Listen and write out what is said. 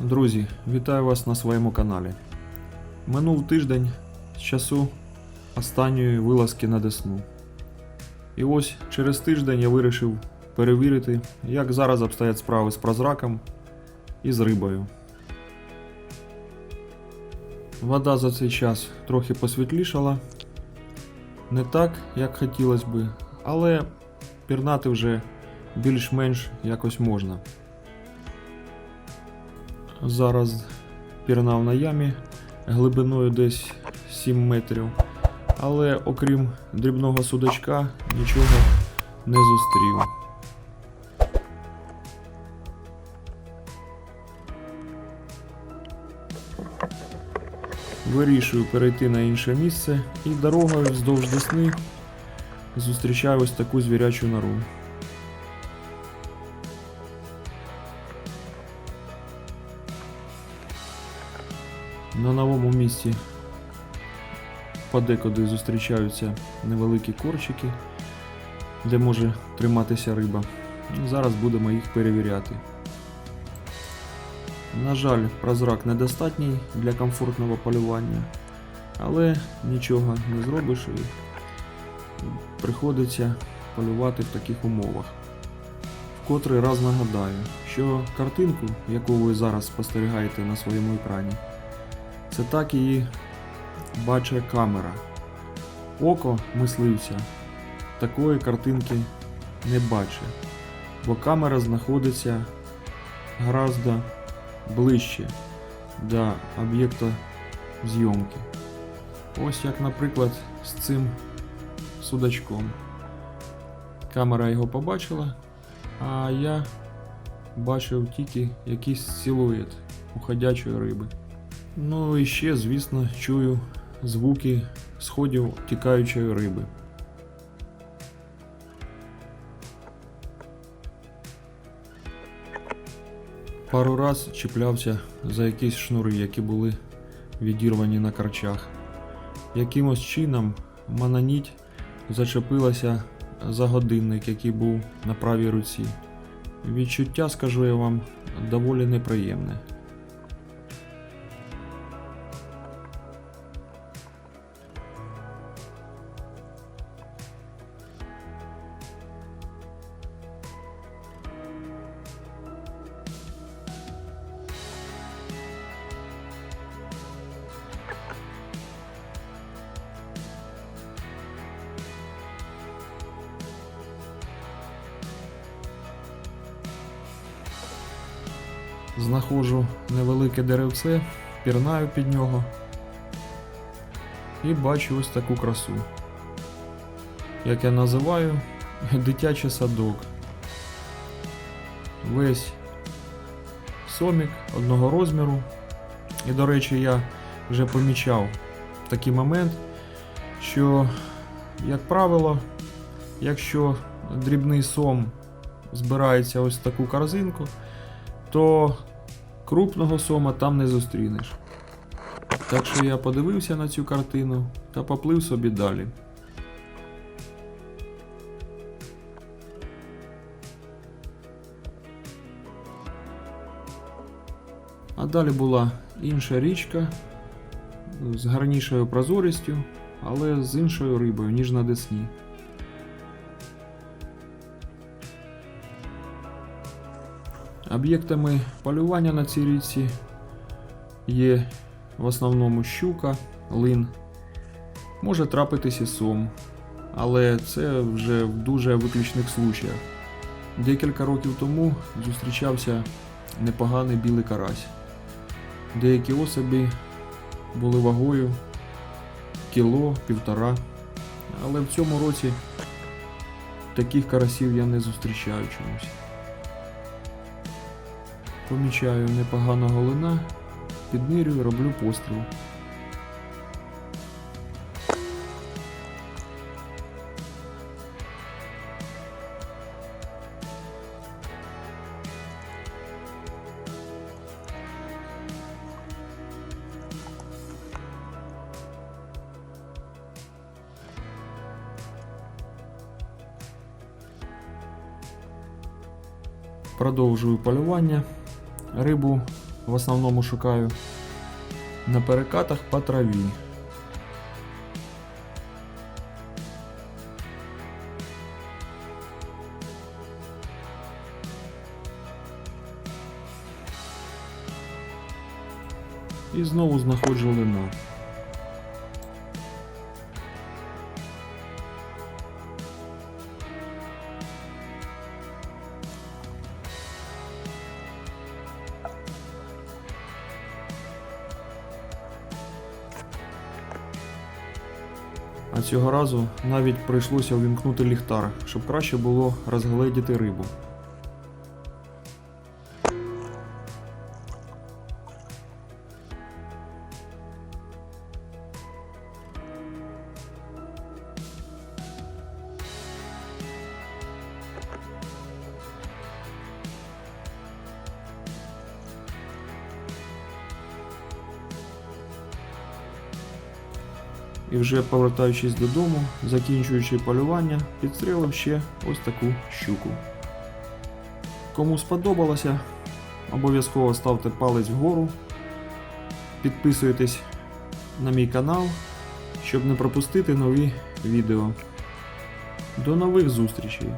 Друзі, вітаю вас на своєму каналі. Минув тиждень з часу останньої вилазки на Десну. І ось через тиждень я вирішив перевірити, як зараз обстоять справи з прозраком і з рибою. Вода за цей час трохи посвітлішала. Не так, як хотілося би, але пірнати вже більш-менш якось можна. Зараз пірнав на ямі глибиною десь 7 метрів, але окрім дрібного судачка нічого не зустрів. Вирішую перейти на інше місце і дорогою вздовж Десни зустрічаю ось таку звірячу нору. На новому місці подекуди зустрічаються невеликі корчики, де може триматися риба. Зараз будемо їх перевіряти. На жаль, прозрак недостатній для комфортного полювання, але нічого не зробиш і приходиться полювати в таких умовах. Вкотрий раз нагадаю, що картинку, яку ви зараз спостерігаєте на своєму екрані, це так її бачить камера. Око мисливця такої картинки не бачить, бо камера знаходиться гораздо ближче до об'єкта зйомки. Ось як, наприклад, з цим судачком. Камера його побачила, а я бачив тільки якийсь силует уходячої риби. Ну і ще, звісно, чую звуки сходів тікаючої риби. Пару раз чіплявся за якісь шнури, які були відірвані на карчах. Якимось чином мананіть зачепилася за годинник, який був на правій руці. Відчуття, скажу я вам, доволі неприємне. Знаходжу невелике деревце, пірнаю під нього і бачу ось таку красу. Як я називаю, дитячий садок. Весь сомік одного розміру. І, до речі, я вже помічав такий момент, що, як правило, якщо дрібний сом збирається ось в таку корзинку, то крупного сома там не зустрінеш. Так що я подивився на цю картину та поплив собі далі. А далі була інша річка з гарнішою прозорістю, але з іншою рибою, ніж на Десні. Об'єктами полювання на цій річці є в основному щука, лин. Може трапитись і сом, але це вже в дуже виключних случаях. Декілька років тому зустрічався непоганий білий карась. Деякі особі були вагою кіло, півтора. Але в цьому році таких карасів я не зустрічаю чомусь. Помічаю непоганого лина, підмірюю, роблю постріл. Продовжую полювання. Рибу в основному шукаю на перекатах по траві. І знову знаходжу лина. Цього разу навіть прийшлося увімкнути ліхтар, щоб краще було розгледіти рибу. І вже повертаючись додому, закінчуючи полювання, підстрелив ще ось таку щуку. Кому сподобалося, обов'язково ставте палець вгору, підписуйтесь на мій канал, щоб не пропустити нові відео. До нових зустрічей!